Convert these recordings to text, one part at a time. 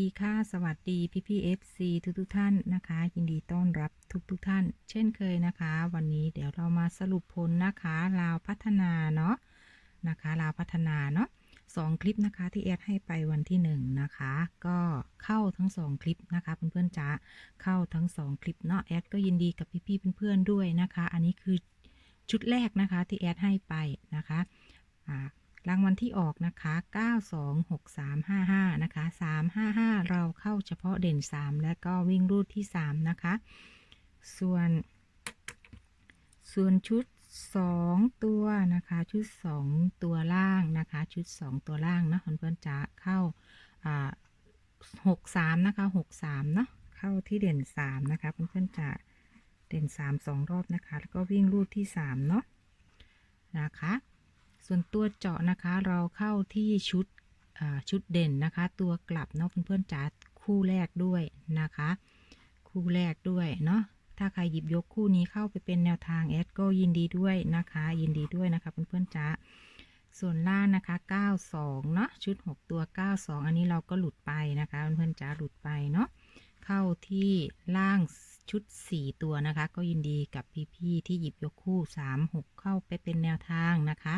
ีค่ะ สวัสดีพี่พี่เอฟซีทุกทุกท่านนะคะ ยินดีต้อนรับทุกทุกท่าน เช่นเคยนะคะ วันนี้เดี๋ยวเรามาสรุปผลนะคะลาวพัฒนาเนาะนะคะลาวพัฒนาเนาะสองคลิปนะคะที่แอดให้ไปวันที่หนึ่งนะคะ ก็เข้าทั้งสองคลิปนะคะเพื่อนๆจ๋าเข้าทั้งสองคลิปเนาะแอดก็ยินดีกับพี่ๆเพื่อนๆด้วยนะคะ อันนี้คือชุดแรกนะคะที่แอดให้ไปนะคะอ่า รางวัลที่ออกนะคะ 926355 นะคะ 355 เราเข้าเฉพาะเด่น 3 และก็วิ่งรูดที่ 3 นะคะ ส่วน ส่วนชุด 2 ตัวนะคะ ชุด 2 ตัวล่างนะคะ ชุด 2 ตัวล่างนะเพื่อนๆจะเข้า63 นะคะ 63 เนาะเข้าที่เด่น 3 นะคะ เพื่อนๆจะเด่น 3 2 รอบนะคะ แล้วก็วิ่งรูดที่ 3 เนาะนะคะ ส่วนตัวเจาะนะคะ เราเข้าที่ชุดชุดเด่นนะคะ ตัวกลับเนาะเพื่อนๆจ๋าคู่แรกด้วยนะคะ คู่แรกด้วยเนาะถ้าใครหยิบยกคู่นี้เข้าไปเป็นแนวทางแอดก็ยินดีด้วยนะคะ ยินดีด้วยนะคะเพื่อนๆจ๋าส่วนล่างนะคะ 92 เนาะชุด 6 ตัว 92 อันนี้เราก็หลุดไปนะคะ เพื่อนๆจ๋าหลุดไปเนาะเข้าที่ล่าง ชุด 4 ตัวนะคะ ก็ยินดีกับพี่ๆที่หยิบยกคู่ 3 6 เข้าไปเป็นแนวทางนะคะ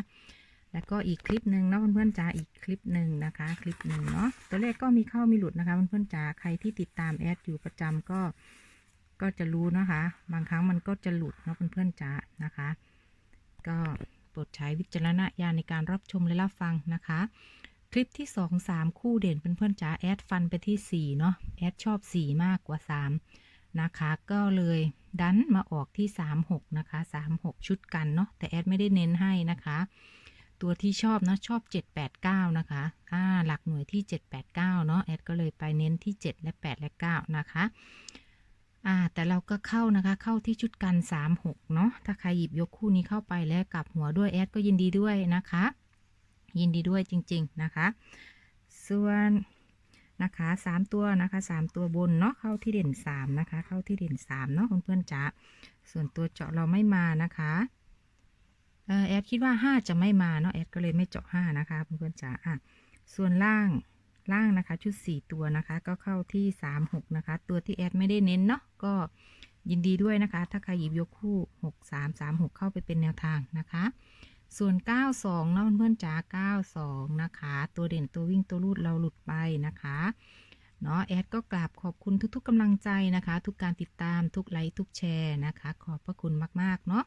แล้วก็อีกคลิปหนึ่งเนาะเพื่อนๆจ๋าอีกคลิปหนึ่งนะคะ คลิปหนึ่งเนาะตัวเลขก็มีเข้ามีหลุดนะคะเพื่อนๆจ๋าใครที่ติดตามแอดอยู่ประจำก็ก็จะรู้นะคะ บางครั้งมันก็จะหลุดเนาะเพื่อนๆจ๋านะคะ ก็โปรดใช้วิจารณญาณในการรับชมและรับฟังนะคะคลิปที่สองสามคู่เด่นเพื่อนๆจ๋าแอดฟันไปที่สี่เนาะแอดชอบสีมากกว่าสาม นะคะก็เลยดันมาออกที่สามหกนะคะสามหกชุดกันเนาะแต่แอดไม่ได้เน้นให้นะคะ ตัวที่ชอบนะชอบ 789 นะคะอ่าหลักหน่วยที่ 789 เนาะแอดก็เลยไปเน้นที่ 7 และ 8 และ 9 นะคะอ่าแต่เราก็เข้านะคะเข้าที่ชุดกัน 36 เนาะถ้าใครหยิบยกคู่นี้เข้าไปแล้วกลับหัวด้วยแอดก็ยินดีด้วยนะคะ ยินดีด้วยจริง ๆ นะคะ ส่วน นะคะ3ตัวนะคะ3ตัวบนเนาะเข้าที่เด่น3นะคะ เข้าที่เด่น3เนาะเพื่อนๆจ๋าส่วนตัวเจาะเราไม่มานะคะเออแอดคิดว่า5จะไม่มาเนาะแอดก็เลยไม่เจาะ5นะคะเพื่อนๆจ๋าอะส่วนล่างล่างนะคะชุด4ตัวนะคะ ก็เข้าที่3 6นะคะ ตัวที่แอดไม่ได้เน้นเนาะก็ยินดีด้วยนะคะ ถ้าใครหยิบยกคู่6 3 3 6เข้าไปเป็นแนวทางนะคะ ส่วน 92เนาะเพื่อนๆจ๋า92 นะคะ ตัวเด่นตัววิ่งตัวรูดเราหลุดไปนะคะเนาะแอดก็กราบขอบคุณทุกๆกำลังใจนะคะ ทุกการติดตามทุกไลค์ทุกแชร์นะคะ ขอบพระคุณมากๆเนาะ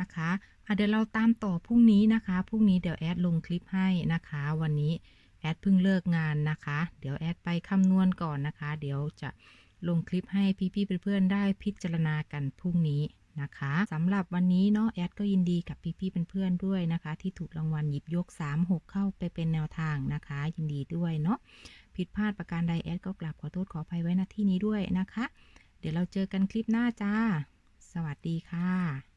นะคะะเดี๋ยวเราตามต่อพรุ่งนี้นะคะพรุ่งนี้เดี๋ยวแอดลงคลิปให้นะคะ วันนี้แอดเพิ่งเลิกงานนะคะ เดี๋ยวแอดไปคำนวณก่อนนะคะ เดี๋ยวจะลงคลิปให้พี่ๆเพื่อนๆได้พิจารณากันพรุ่งนี้ นะคะสำหรับวันนี้เนาะแอดก็ยินดีกับพี่ๆเพื่อนๆด้วยนะคะ ที่ถูกรางวัลหยิบยก 3-6 เข้าไปเป็นแนวทางนะคะ ยินดีด้วยเนาะผิดพลาดประการใดแอดก็กราบขอโทษขออภัยไว้ณที่นี้ด้วยนะคะ เดี๋ยวเราเจอกันคลิปหน้าจ้า สวัสดีค่ะ